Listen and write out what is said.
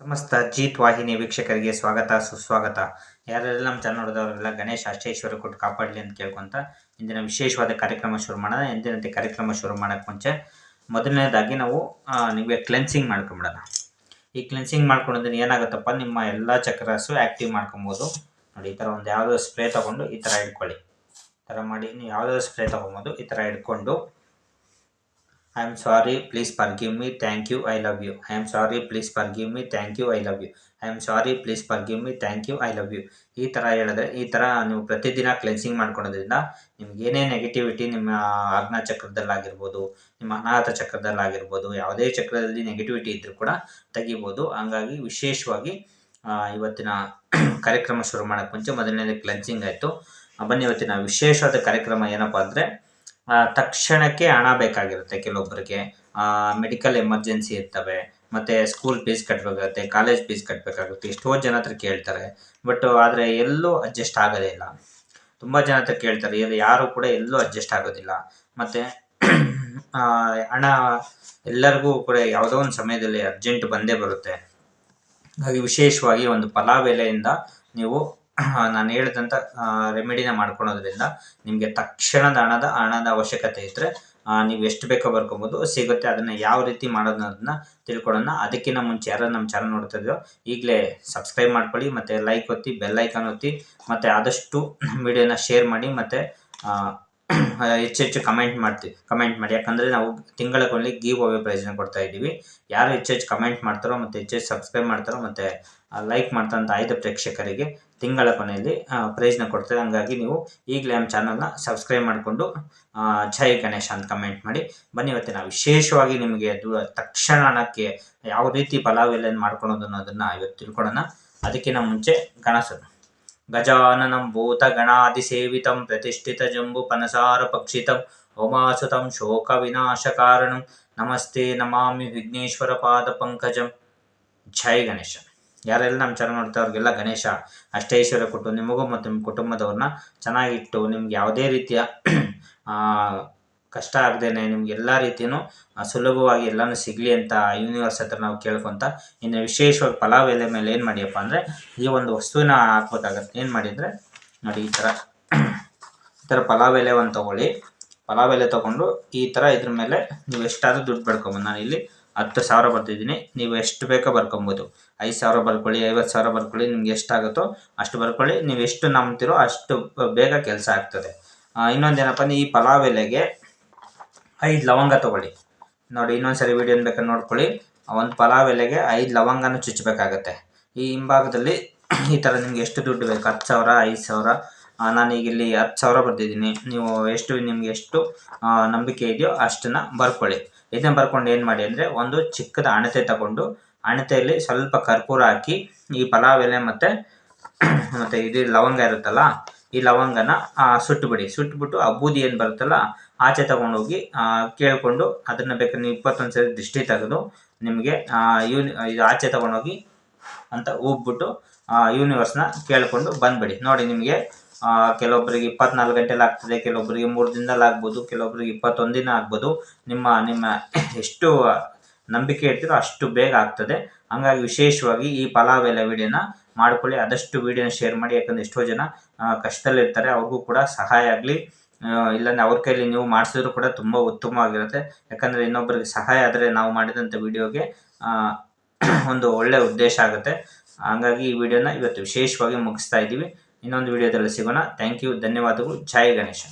ಸಮಸ್ತ ಜೀತ್ ವಾಹಿನಿ ವೀಕ್ಷಕರಿಗೆ ಸ್ವಾಗತ, ಸುಸ್ವಾಗತ. ಯಾರೆಲ್ಲ ನಮ್ಮ ಚಾನಲ್ ನೋಡಿದವರೆಲ್ಲ ಗಣೇಶ ಅಷ್ಟೇಶ್ವರ ಕೊಟ್ಟು ಕಾಪಾಡಲಿ ಅಂತ ಕೇಳ್ಕೊಂತ ಇಂದಿನ ವಿಶೇಷವಾದ ಕಾರ್ಯಕ್ರಮ ಶುರು ಮಾಡೋಣ. ಎಂದಿನಂತೆ ಕಾರ್ಯಕ್ರಮ ಶುರು ಮಾಡೋಕ್ಕೆ ಮುಂಚೆ ಮೊದಲನೇದಾಗಿ ನಾವು ನಿಮಗೆ ಕ್ಲೆನ್ಸಿಂಗ್ ಮಾಡ್ಕೊಂಬಿಡೋಣ. ಈ ಕ್ಲೆನ್ಸಿಂಗ್ ಮಾಡ್ಕೊಳೋದ್ರಿಂದ ಏನಾಗುತ್ತಪ್ಪ? ನಿಮ್ಮ ಎಲ್ಲ ಚಕ್ರಸು ಆ್ಯಕ್ಟಿವ್ ಮಾಡ್ಕೊಬೋದು. ನೋಡಿ, ಈ ಥರ ಒಂದು ಯಾವುದೋ ಸ್ಪ್ರೇ ತೊಗೊಂಡು ಈ ಥರ ಇಟ್ಕೊಳ್ಳಿ. ಈ ಥರ ಮಾಡಿ ನೀವು ಯಾವುದೋ ಸ್ಪ್ರೇ ತೊಗೊಬೋದು, ಈ ಥರ ಇಟ್ಕೊಂಡು I am sorry please forgive me thank you I love you I am sorry please forgive me thank you I love you I am sorry please forgive me thank you I love you ಈ ಥರ ಹೇಳಿದ್ರೆ ಈ ಥರ ನೀವು ಪ್ರತಿದಿನ cleansing ಮಾಡ್ಕೊಳೋದ್ರಿಂದ ನಿಮ್ಗೆ ಏನೇ negativity ನಿಮ್ಮ ಆಜ್ಞಾ ಚಕ್ರದಲ್ಲಾಗಿರ್ಬೋದು, ನಿಮ್ಮ ಅನಾಥ ಚಕ್ರದಲ್ಲಾಗಿರ್ಬೋದು, ಯಾವುದೇ ಚಕ್ರದಲ್ಲಿ ನೆಗೆಟಿವಿಟಿ ಇದ್ದರೂ ಕೂಡ ತೆಗಿಬೋದು. ಹಂಗಾಗಿ ವಿಶೇಷವಾಗಿ ಇವತ್ತಿನ ಕಾರ್ಯಕ್ರಮ ಶುರು ಮಾಡೋಕ್ಕೆ ಮುಂಚೆ ಮೊದಲನೇದು ಕ್ಲೆನ್ಸಿಂಗ್ ಆಯಿತು. ಬನ್ನಿ ಇವತ್ತಿನ ವಿಶೇಷವಾದ ಕಾರ್ಯಕ್ರಮ ಏನಪ್ಪ ಅಂದರೆ ತಕ್ಷಣಕ್ಕೆ ಹಣ ಬೇಕಾಗಿರುತ್ತೆ ಕೆಲವೊಬ್ಬರಿಗೆ. ಮೆಡಿಕಲ್ ಎಮರ್ಜೆನ್ಸಿ ಇರ್ತವೆ, ಮತ್ತು ಸ್ಕೂಲ್ ಫೀಸ್ ಕಟ್ಟಬೇಕಾಗುತ್ತೆ ಕಾಲೇಜ್ ಫೀಸ್ ಕಟ್ಟಬೇಕಾಗುತ್ತೆ ಎಷ್ಟೋ ಜನ ಹತ್ರ ಕೇಳ್ತಾರೆ ಬಟ್ ಆದರೆ ಎಲ್ಲೂ ಅಡ್ಜಸ್ಟ್ ಆಗೋದೇ ಇಲ್ಲ. ತುಂಬ ಜನ ಹತ್ರ ಕೇಳ್ತಾರೆ ಇಲ್ಲಿ ಯಾರು ಕೂಡ ಎಲ್ಲೂ ಅಡ್ಜಸ್ಟ್ ಆಗೋದಿಲ್ಲ. ಮತ್ತು ಹಣ ಎಲ್ಲರಿಗೂ ಕೂಡ ಯಾವುದೋ ಒಂದು ಸಮಯದಲ್ಲಿ ಅರ್ಜೆಂಟ್ ಬಂದೇ ಬರುತ್ತೆ. ಹಾಗಾಗಿ ವಿಶೇಷವಾಗಿ ಒಂದು ಪಲಾವ್ ಎಲೆಯಿಂದ ನೀವು ನಾನು ಹೇಳಿದಂಥ ರೆಮಿಡಿನ ಮಾಡ್ಕೊಳೋದ್ರಿಂದ ನಿಮಗೆ ತಕ್ಷಣದ ಹಣದ ಹಣದ ಅವಶ್ಯಕತೆ ಇದ್ದರೆ ನೀವು ಎಷ್ಟು ಬೇಕೋ ಬರ್ಕೊಬೋದು, ಸಿಗುತ್ತೆ, ಅದನ್ನು ಯಾವ ರೀತಿ ಮಾಡೋದನ್ನ ತಿಳ್ಕೊಳ್ಳೋಣ. ಅದಕ್ಕಿಂತ ಮುಂಚೆ ಯಾರು ನಮ್ಮ ಚಾನಲ್ ನೋಡ್ತಾ ಈಗಲೇ ಸಬ್ಸ್ಕ್ರೈಬ್ ಮಾಡ್ಕೊಳ್ಳಿ, ಮತ್ತು ಲೈಕ್ ಒತ್ತಿ ಬೆಲ್ ಐಕಾನ್ ಒತ್ತಿ, ಮತ್ತು ಆದಷ್ಟು ವಿಡಿಯೋನ ಶೇರ್ ಮಾಡಿ, ಮತ್ತು ಹೆಚ್ಚು ಹೆಚ್ಚು ಕಮೆಂಟ್ ಮಾಡ್ತೀವಿ ಕಮೆಂಟ್ ಮಾಡಿ. ಯಾಕಂದರೆ ನಾವು ತಿಂಗಳಿಗೊಂದು ಗೀವ್ ಅವೇ ಪ್ರೈಸ್ನ ಕೊಡ್ತಾ ಇದ್ದೀವಿ. ಯಾರು ಹೆಚ್ಚು ಹೆಚ್ಚು ಕಮೆಂಟ್ ಮಾಡ್ತಾರೋ ಮತ್ತು ಹೆಚ್ಚು ಹೆಚ್ಚು ಸಬ್ಸ್ಕ್ರೈಬ್ ಮಾಡ್ತಾರೋ ಮತ್ತು ಲೈಕ್ ಮಾಡ್ತಂಥ ಆಯ್ದ ಪ್ರೇಕ್ಷಕರಿಗೆ ತಿಂಗಳ ಕೊನೆಯಲ್ಲಿ ಪ್ರೈಸ್ನ ಕೊಡ್ತಾರೆ ಹಂಗಾಗಿ ನೀವು ಈಗಲೇ ನಮ್ಮ ಚಾನಲ್ನ ಸಬ್ಸ್ಕ್ರೈಬ್ ಮಾಡಿಕೊಂಡು ಜೈ ಗಣೇಶ ಅಂತ ಕಮೆಂಟ್ ಮಾಡಿ. ಬನ್ನಿ ಇವತ್ತಿನ ವಿಶೇಷವಾಗಿ ನಿಮಗೆ ಅದು ತಕ್ಷಣ ಹಣಕ್ಕೆ ಯಾವ ರೀತಿ ಪಲಾವ್ ಎಲೆಯನ್ನು ಮಾಡ್ಕೊಳೋದು ಅನ್ನೋದನ್ನು ಇವತ್ತು ತಿಳ್ಕೊಳ್ಳೋಣ ಅದಕ್ಕಿಂತ ಮುಂಚೆ ಗಣಸನು ಗಜಾನನಂ ಭೂತಗಣಾದಿಸೇವಿತಂ ಪ್ರತಿಷ್ಠಿತ ಜಂಬು ಪನಸಾರ ಪಕ್ಷಿತಂ ಹೋಮಾಸುತಂ ಶೋಕ ವಿನಾಶಕಾರಣಂ ನಮಸ್ತೆ ನಮಾಮಿ ವಿಘ್ನೇಶ್ವರ ಪಾದ ಪಂಕಜಂ ಜೈ ಗಣೇಶ ಯಾರೆಲ್ಲ ನಮ್ಮ ಚಾನಲ್ ನೋಡ್ತಾ ಅವ್ರಿಗೆಲ್ಲ ಗಣೇಶ ಅಷ್ಟೇಶ್ವರ ಕೊಟ್ಟು ನಿಮಗೂ ಮತ್ತು ನಿಮ್ಮ ಕುಟುಂಬದವ್ರನ್ನ ಚೆನ್ನಾಗಿಟ್ಟು, ನಿಮ್ಗೆ ಯಾವುದೇ ರೀತಿಯ ಕಷ್ಟ ಆಗದೇನೆ ನಿಮ್ಗೆ ಎಲ್ಲ ರೀತಿಯೂ ಸುಲಭವಾಗಿ ಎಲ್ಲನೂ ಸಿಗಲಿ ಅಂತ ಯೂನಿವರ್ಸ್ ಹತ್ರ ನಾವು ಕೇಳ್ಕೊತ, ಇನ್ನು ವಿಶೇಷವಾಗಿ ಪಲಾವ್ ಎಲೆ ಮೇಲೆ ಏನು ಮಾಡಿಯಪ್ಪ ಅಂದರೆ, ಈ ಒಂದು ವಸ್ತುವಿನ ಹಾಕ್ಬೇಕಾಗತ್ತೆ. ಏನು ಮಾಡಿದರೆ, ನೋಡಿ ಈ ಥರ ಈ ಥರ ಪಲಾವ್ ಎಲೆ ಒಂದು ತೊಗೊಳ್ಳಿ. ಪಲಾವ್ ಎಲೆ ತೊಗೊಂಡು ಈ ಥರ ಇದ್ರ ಮೇಲೆ ನೀವು ಎಷ್ಟಾದರೂ ದುಡ್ಡು ಬರ್ಕೊಬೋದು ನಾನು ಇಲ್ಲಿ ಹತ್ತು ಸಾವಿರ ಬರ್ತಿದ್ದೀನಿ ನೀವು ಎಷ್ಟು ಬೇಕೋ ಬರ್ಕೊಬೋದು. ಐದು ಸಾವಿರ ಬರ್ಕೊಳ್ಳಿ, ಐವತ್ತು ಸಾವಿರ ಬರ್ಕೊಳ್ಳಿ, ನಿಮ್ಗೆ ಎಷ್ಟಾಗುತ್ತೋ ಅಷ್ಟು ಬರ್ಕೊಳ್ಳಿ. ನೀವು ಎಷ್ಟು ನಂಬ್ತಿರೋ ಅಷ್ಟು ಬೇಗ ಕೆಲಸ ಆಗ್ತದೆ. ಇನ್ನೊಂದೇನಪ್ಪ ಅಂದರೆ ಈ ಪಲಾವ್ ಎಲೆಗೆ ಐದು ಲವಂಗ ತೊಗೊಳ್ಳಿ. ನೋಡಿ ಇನ್ನೊಂದು ಸರಿ ವಿಡಿಯೋನ ಬೇಕಾದ್ರೆ ನೋಡ್ಕೊಳ್ಳಿ. ಒಂದು ಪಲಾವ್ ಎಲೆಗೆ ಐದು ಲವಂಗನೂ ಚುಚ್ಚಬೇಕಾಗತ್ತೆ ಈ ಹಿಂಭಾಗದಲ್ಲಿ ಈ ಥರ ನಿಮ್ಗೆ ಎಷ್ಟು ದುಡ್ಡು ಬೇಕು? ಹತ್ತು ಸಾವಿರ, ಐದು ಸಾವಿರ? ನಾನೀಗ ಇಲ್ಲಿ ಹತ್ತು ಸಾವಿರ ಬರ್ತಿದ್ದೀನಿ ನೀವು ಎಷ್ಟು, ನಿಮ್ಗೆ ಎಷ್ಟು ನಂಬಿಕೆ ಇದೆಯೋ ಅಷ್ಟನ್ನ ಬರ್ಕೊಳ್ಳಿ. ಇದನ್ನ ಬರ್ಕೊಂಡು ಏನು ಮಾಡಿ ಅಂದರೆ ಒಂದು ಚಿಕ್ಕದ ಅಣತೆ ತಗೊಂಡು ಅಣತೆಯಲ್ಲಿ ಸ್ವಲ್ಪ ಕರ್ಪೂರ ಹಾಕಿ ಈ ಪಲಾವ್ ಎಲೆ ಮತ್ತು ಮತ್ತು ಇದು ಲವಂಗ ಇರುತ್ತಲ್ಲ, ಈ ಲವಂಗನ ಸುಟ್ಟುಬಿಡಿ ಸುಟ್ಬಿಡಿ. ಸುಟ್ಬಿಟ್ಟು ಆ ಬೂದಿ ಏನು ಬರುತ್ತಲ್ಲ ಆಚೆ ತಗೊಂಡೋಗಿ ಕೇಳಿಕೊಂಡು ಅದನ್ನು ಬೇಕಾದ್ರೆ ನೀವು ಇಪ್ಪತ್ತೊಂದು ಸರಿ ದೃಷ್ಟಿ ತೆಗೆದು ನಿಮಗೆ ಯೂನಿ ಇದು ಆಚೆ ತಗೊಂಡೋಗಿ ಅಂತ ಹೋಗ್ಬಿಟ್ಟು ಯೂನಿವರ್ಸ್ನ ಕೇಳಿಕೊಂಡು ಬಂದ್ಬಿಡಿ. ನೋಡಿ ನಿಮಗೆ ಕೆಲವೊಬ್ಬರಿಗೆ ಇಪ್ಪತ್ನಾಲ್ಕು ಗಂಟೆಲಿ ಆಗ್ತದೆ ಕೆಲವೊಬ್ಬರಿಗೆ ಮೂರು ದಿನದಲ್ಲಿ ಆಗ್ಬೋದು ಕೆಲವೊಬ್ಬರಿಗೆ ಇಪ್ಪತ್ತೊಂದು ದಿನ ಆಗ್ಬೋದು. ನಿಮ್ಮ ನಿಮ್ಮ ಎಷ್ಟು ನಂಬಿಕೆ ಇರ್ತೀರೋ ಅಷ್ಟು ಬೇಗ ಆಗ್ತದೆ. ಹಂಗಾಗಿ ವಿಶೇಷವಾಗಿ ಈ ಪಲಾವ್ ಎಲೆ ವಿಡಿಯೋನ ಮಾಡ್ಕೊಳ್ಳಿ. ಆದಷ್ಟು ವಿಡಿಯೋನ ಶೇರ್ ಮಾಡಿ, ಯಾಕಂದ್ರೆ ಎಷ್ಟೋ ಜನ ಕಷ್ಟದಲ್ಲಿರ್ತಾರೆ, ಅವ್ರಿಗೂ ಕೂಡ ಸಹಾಯ ಆಗಲಿ. ಇಲ್ಲಾಂದ್ರೆ ಅವ್ರ ಕೈಲಿ ನೀವು ಮಾಡಿಸಿದ್ರು ಕೂಡ ತುಂಬ ಉತ್ತಮವಾಗಿರುತ್ತೆ. ಯಾಕಂದರೆ ಇನ್ನೊಬ್ಬರಿಗೆ ಸಹಾಯ ಆದರೆ ನಾವು ಮಾಡಿದಂಥ ವಿಡಿಯೋಗೆ ಒಂದು ಒಳ್ಳೆಯ ಉದ್ದೇಶ ಆಗುತ್ತೆ. ಹಾಗಾಗಿ ಈ ವಿಡಿಯೋನ ಇವತ್ತು ವಿಶೇಷವಾಗಿ ಮುಗಿಸ್ತಾ ಇದ್ದೀವಿ. ಇನ್ನೊಂದು ವಿಡಿಯೋದಲ್ಲಿ ಸಿಗೋಣ. ಥ್ಯಾಂಕ್ ಯು ಧನ್ಯವಾದಗಳು. ಜೈ ಗಣೇಶ.